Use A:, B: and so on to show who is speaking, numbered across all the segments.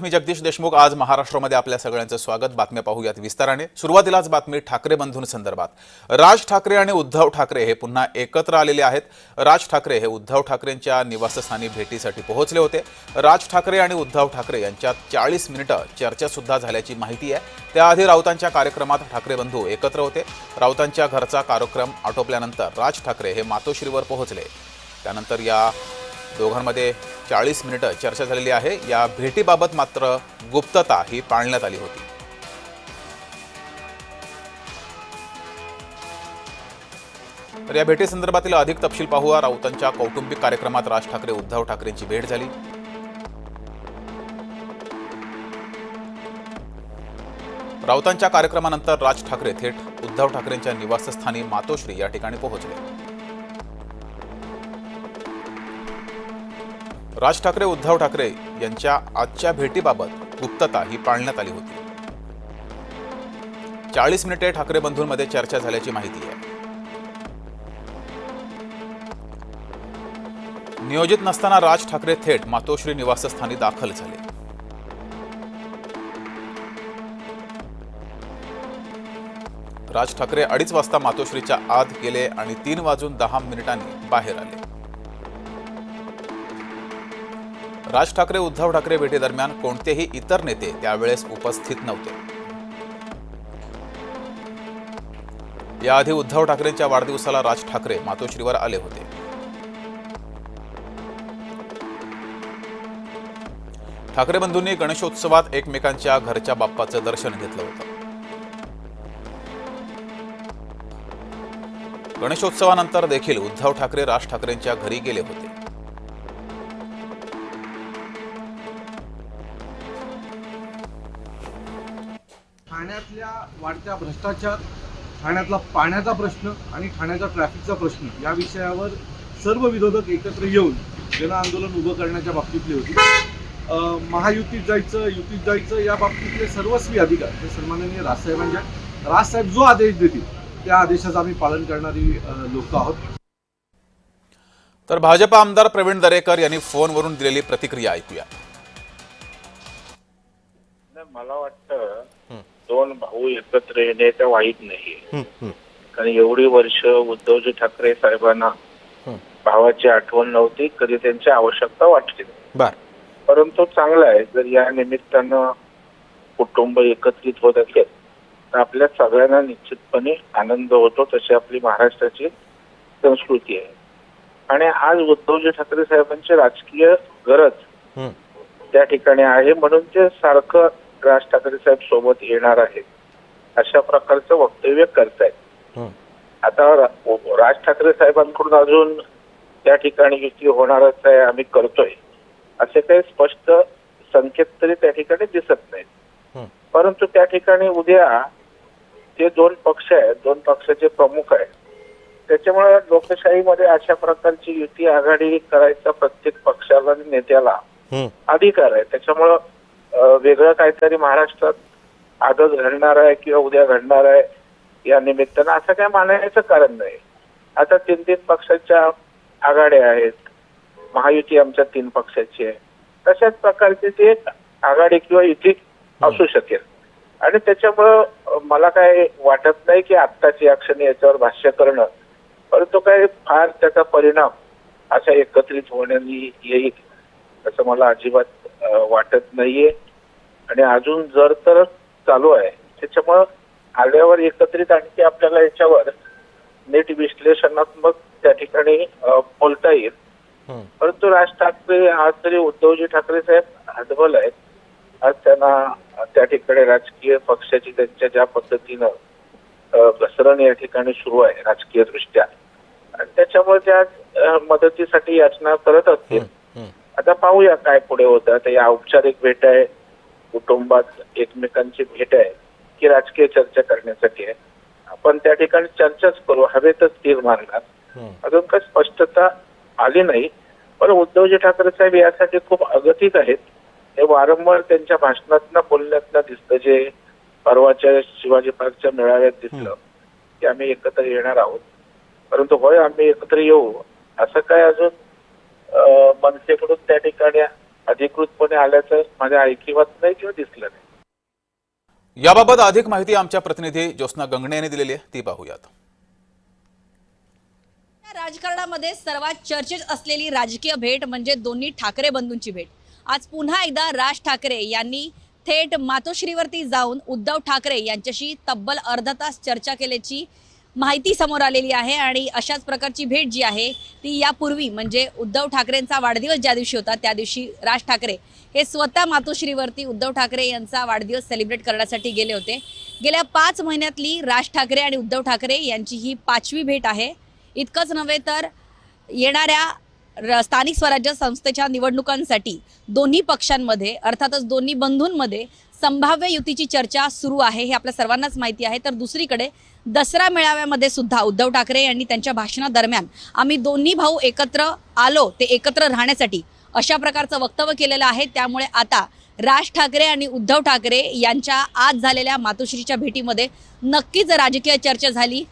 A: मी जगदीश देशमुख आज महाराष्ट्रामध्ये आपल्या सगळ्यांचं स्वागत. बातम्या पाहूयात विस्ताराने. सुरुवातीलाच बातमी ठाकरे बंधूंसंदर्भात राज ठाकरे आणि उद्धव ठाकरे हे पुन्हा एकत्र आलेले आहेत. राज ठाकरे हे उद्धव ठाकरेंच्या निवासस्थानी भेटीसाठी पोहोचले होते. राज ठाकरे आणि उद्धव ठाकरे यांच्यात चाळीस मिनिटं चर्चा सुद्धा झाल्याची माहिती आहे. त्याआधी राऊतांच्या कार्यक्रमात ठाकरे बंधू एकत्र होते. राऊतांच्या घरचा कार्यक्रम आटोपल्यानंतर राज ठाकरे हे मातोश्रीवर पोहोचले. त्यानंतर या दोघांमध्ये चाळीस मिनिटं चर्चा झालेली आहे. या भेटीबाबत मात्र गुप्तता ही पाळण्यात आली होती. तर या भेटीसंदर्भातील अधिक तपशील पाहूया. राऊतांच्या कौटुंबिक कार्यक्रमात राज ठाकरे उद्धव ठाकरेंची भेट झाली. राऊतांच्या कार्यक्रमानंतर राज ठाकरे थेट उद्धव ठाकरेंच्या निवासस्थानी मातोश्री या ठिकाणी पोहोचले. राज ठाकरे उद्धव ठाकरे यांच्या आजच्या भेटीबाबत गुप्तता ही पाळण्यात आली होती. चाळीस मिनिटे ठाकरे बंधूंमध्ये चर्चा झाल्याची माहिती आहे. नियोजित नसताना राज ठाकरे थेट मातोश्री निवासस्थानी दाखल झाले. राज ठाकरे अडीच वाजता मातोश्रीच्या आत गेले आणि तीन वाजून दहा मिनिटांनी बाहेर आले. राज ठाकरे उद्धव ठाकरे भेटीदरम्यान कोणतेही इतर नेते त्यावेळेस उपस्थित नव्हते. याआधी उद्धव ठाकरेंच्या वाढदिवसाला राज ठाकरे मातोश्रीवर आले होते. ठाकरे बंधूंनी गणेशोत्सवात एकमेकांच्या घरच्या बाप्पाचं दर्शन घेतलं होतं. गणेशोत्सवानंतर देखील उद्धव ठाकरे राज ठाकरेंच्या घरी गेले होते.
B: ठाण्यातल्या वाढत्या भ्रष्टाचार ठाण्यातला पाण्याचा प्रश्न आणि ठाण्याचा ट्रॅफिकचा प्रश्न या विषयावर सर्व विरोधक एकत्र येऊन जन आंदोलन उभं करण्याच्या बाबतीतली होती. महायुतीत जायचं युतीत जायचं या बाबतीतले सर्वस्वी अधिकार हे सन्माननीय राजसाहेबांच्या राजसाहेब जो आदेश देतील त्या आदेशाचं आम्ही पालन करणारी लोक आहोत.
A: तर भाजप आमदार प्रवीण दरेकर यांनी फोनवरून दिलेली प्रतिक्रिया ऐकूया.
C: मला वाटतं दोन भाऊ एकत्र येणे तर वाईट नाहीये. कारण एवढी वर्ष उद्धवजी ठाकरे साहेबांना भावाची आठवण नव्हती कधी त्यांची आवश्यकता वाटली परंतु चांगलं आहे जर या निमित्तानं कुटुंब एकत्रित होत असेल तर आपल्या सगळ्यांना निश्चितपणे आनंद होतो तशी आपली महाराष्ट्राची संस्कृती आहे. आणि आज उद्धवजी ठाकरे साहेबांची राजकीय गरज त्या ठिकाणी आहे म्हणून ते सारखं राज ठाकरे साहेब सोबत येणार आहेत अशा प्रकारचं वक्तव्य करतायत. आता राज ठाकरे साहेबांकडून अजून त्या ठिकाणी युती होणारच आहे आम्ही करतोय. असे काही स्पष्ट संकेत तरी त्या ठिकाणी दिसत नाहीत. परंतु त्या ठिकाणी उद्या ते दोन पक्ष आहेत दोन पक्षाचे प्रमुख आहेत त्याच्यामुळे लोकशाहीमध्ये अशा प्रकारची युती आघाडी करायचा प्रत्येक पक्षाला आणि नेत्याला अधिकार आहे. त्याच्यामुळं वेगळं काहीतरी महाराष्ट्रात आजच घडणार आहे किंवा उद्या घडणार आहे या निमित्तानं असं काय मानायचं कारण नाही. आता तीन तीन पक्षाच्या आघाड्या आहेत. महायुती आमच्या तीन पक्षाची आहे. तशाच प्रकारची ती एक आघाडी किंवा युती असू शकेल. आणि त्याच्यामुळं मला काय वाटत नाही की आत्ताची या क्षणी याच्यावर भाष्य करणं परंतु काय फार त्याचा परिणाम अशा एकत्रित होण्यानी येईल असं मला अजिबात वाटत नाहीये. आणि अजून जर तर चालू आहे त्याच्यामुळं आल्यावर एकत्रित आणखी आपल्याला याच्यावर नीट विश्लेषणात्मक त्या ठिकाणी बोलता येईल. परंतु राज ठाकरे आज तरी उद्धवजी ठाकरे साहेब हतबल आहेत. आज त्यांना त्या ठिकाणी राजकीय पक्षाची त्यांच्या ज्या पद्धतीनं घसरण या ठिकाणी सुरू आहे राजकीय दृष्ट्या आणि त्याच्यामुळे ते आज अं, मदतीसाठी याचना करत असतील. आता पाहूया काय पुढे होतं. आता या औपचारिक भेट आहे. कुटुंबात एकमेकांची भेट आहे की राजकीय चर्चा करण्यासाठी आहे. आपण त्या ठिकाणी चर्चाच करू हवेतच तीर मारणार. अजून काही स्पष्टता आली नाही. पण उद्धवजी ठाकरे साहेब यासाठी खूप अगतिक आहेत. हे वारंवार त्यांच्या भाषणातनं बोलण्यातनं दिसतं जे परवाच्या शिवाजी पार्कच्या मेळाव्यात दिसलं की आम्ही एकत्र येणार आहोत. परंतु होय आम्ही एकत्र येऊ. असं काय अजून मनसेकडून त्या ठिकाणी अधिकृतपणे आल्याचं माझ्या ऐकिवात नाही किंवा दिसलं नाही.
A: याबाबत अधिक माहिती आमच्या प्रतिनिधी ज्योत्स्ना गंगणे यांनी दिलेली आहे. ती पाहूयात.
D: या राजकारणामध्ये सर्वात चर्चेत असलेली राजकीय भेट म्हणजे दोन्ही ठाकरे बंधूंची भेट. आज पुन्हा एकदा राज ठाकरे यांनी थेट मातोश्रीवरती जाऊन उद्धव ठाकरे यांच्याशी तब्बल अर्धा तास चर्चा केल्याची माहिती समोर आलेली आहे आणि अशाच प्रकारची भेट जी आहे ती यापूर्वी म्हणजे उद्धव ठाकरेंचा वाढदिवस ज्या दिवशी होता त्या दिवशी राज ठाकरे हे स्वतः मातोश्रीवरती उद्धव ठाकरे यांचा वाढदिवस सेलिब्रेट करण्यासाठी गेले होते. गेल्या पाच महिन्यातली राज ठाकरे आणि उद्धव ठाकरे यांची ही पाचवी भेट आहे. इतकंच नव्हे तर येणाऱ्या र- स्थानिक स्वराज्य संस्थेच्या निवडणुकांसाठी दोन्ही पक्षांमध्ये अर्थातच दोन्ही बंधूंमध्ये संभाव्य युतीची चर्चा सुरू आहे हे आपल्या सर्वांनाच माहिती आहे. तर दुसरीकडे दसरा मेळाव्यामध्ये सुद्धा उद्धव ठाकरे यांनी त्यांच्या भाषणादरम्यान आम्ही दोन्ही भाऊ एकत्र आलो ते एकत्र राहण्यासाठी अशा प्रकारचं वक्तव्य केलेलं आहे. त्यामुळे आता राज ठाकरे आणि उद्धव ठाकरे यांच्या आज झालेल्या मातोश्रीच्या भेटीमध्ये नक्कीच राजकीय चर्चा झाली.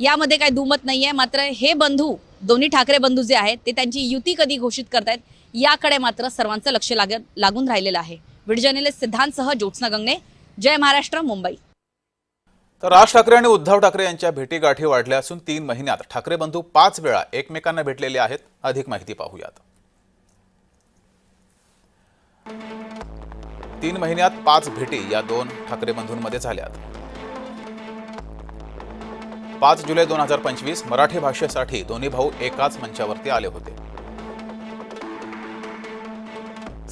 D: यामध्ये काही दुमत नाही आहे मात्र हे बंधू दोन्ही ठाकरे बंधू जे आहेत ते त्यांची युती कधी घोषित करतायत याकडे मात्र सर्वांचं लक्ष लाग लागून राहिलेलं आहे. व्हिडिओ जर्नलिस्ट सिद्धांतसह ज्योत्स्ना गंगणे जय महाराष्ट्र मुंबई.
A: तर राज ठाकरे आणि उद्धव ठाकरे यांच्या भेटीगाठी वाढल्या असून तीन महिन्यात ठाकरे बंधू पाच वेळा एकमेकांना भेटलेले आहेत. अधिक माहिती पाहूयात. तीन महिन्यात पाच भेटी या दोन ठाकरे बंधूंमध्ये झाल्यात. पाच जुलै दोन हजार पंचवीस मराठी भाषेसाठी दोन्ही भाऊ एकाच मंचावरती आले होते.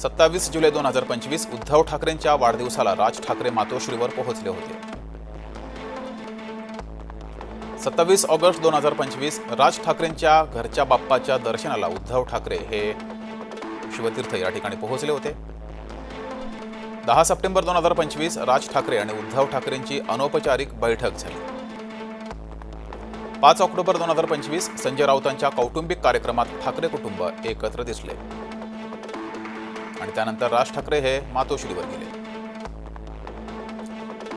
A: सत्तावीस जुलै दोन हजार पंचवीस उद्धव ठाकरेंच्या वाढदिवसाला राज ठाकरे मातोश्रीवर पोहोचले होते. सत्तावीस ऑगस्ट दोन हजार पंचवीस राज ठाकरेंच्या घरच्या बाप्पाच्या दर्शनाला उद्धव ठाकरे हे शिवतीर्थ या ठिकाणी पोहोचले होते. दहा सप्टेंबर दोन हजार पंचवीस राज ठाकरे आणि उद्धव ठाकरेंची अनौपचारिक बैठक झाली. पाच ऑक्टोबर दोन हजार पंचवीस संजय राऊतांच्या कौटुंबिक कार्यक्रमात ठाकरे कुटुंब एकत्र दिसले. आणि त्यानंतर राज ठाकरे हे मातोश्रीवर गेले.